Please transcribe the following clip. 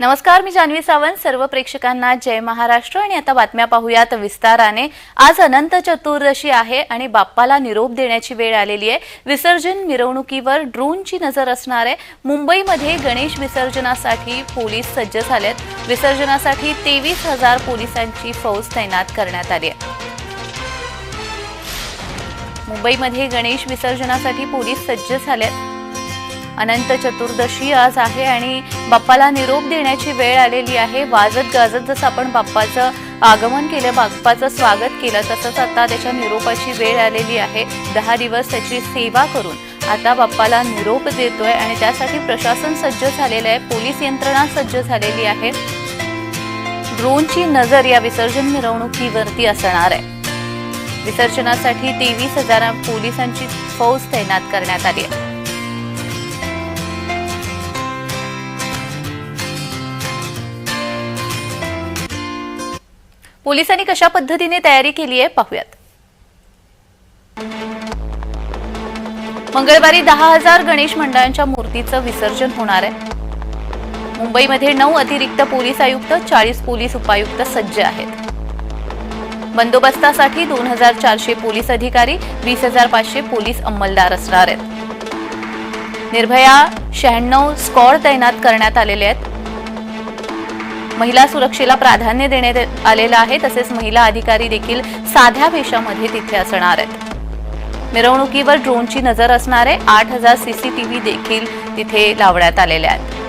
नमस्कार मी जान्हवी सावंत. सर्व प्रेक्षकांना जय महाराष्ट्र. आणि आता बातम्या पाहूयात. विस्ताराने आज अनंत चतुर्दशी आहे आणि बाप्पाला निरोप देण्याची वेळ आलेली आहे. विसर्जन मिरवणुकीवर ड्रोनची नजर असणार आहे. मुंबईमध्ये गणेश विसर्जनासाठी पोलीस सज्ज झालेत. विसर्जनासाठी तेवीस हजार पोलिसांची फौज तैनात करण्यात आली आहे. मुंबईमध्ये गणेश विसर्जनासाठी पोलीस सज्ज झालेत. अनंत चतुर्दशी आज आहे आणि बाप्पाला निरोप देण्याची वेळ आलेली आहे. वाजत गाजत जसं आपण बाप्पाचं आगमन केलं बाप्पाचं स्वागत केलं तसंच आता त्याच्या निरोपाची वेळ आलेली आहे. दहा दिवस त्याची सेवा करून आता बाप्पाला निरोप देतोय आणि त्यासाठी प्रशासन सज्ज झालेलं आहे पोलीस यंत्रणा सज्ज झालेली आहे. ड्रोनची नजर या विसर्जन मिरवणुकीवरती असणार आहे. विसर्जनासाठी तेवीस हजार पोलिसांची फौज तैनात करण्यात आली आहे. पोलिसांनी कशा पद्धतीने तयारी केली आहे पाहूयात. मंगळवारी दहा हजार गणेश मंडळांच्या मूर्तीचं विसर्जन होणार आहे. मुंबईमध्ये नऊ अतिरिक्त पोलीस आयुक्त चाळीस पोलीस उपायुक्त सज्ज आहेत. बंदोबस्तासाठी दोन हजार चारशे पोलीस अधिकारी वीस हजार पाचशे पोलीस अंमलदार असणार आहेत. निर्भया शहाण्णव स्कॉड तैनात करण्यात आलेले आहेत. महिला सुरक्षेला प्राधान्य देण्यात आलेलं आहे तसेच महिला अधिकारी देखील साध्या वेशामध्ये तिथे असणार आहेत. मिरवणुकीवर ड्रोनची नजर असणारे आठ हजार सीसीटीव्ही देखील तिथे लावण्यात आलेले आहेत.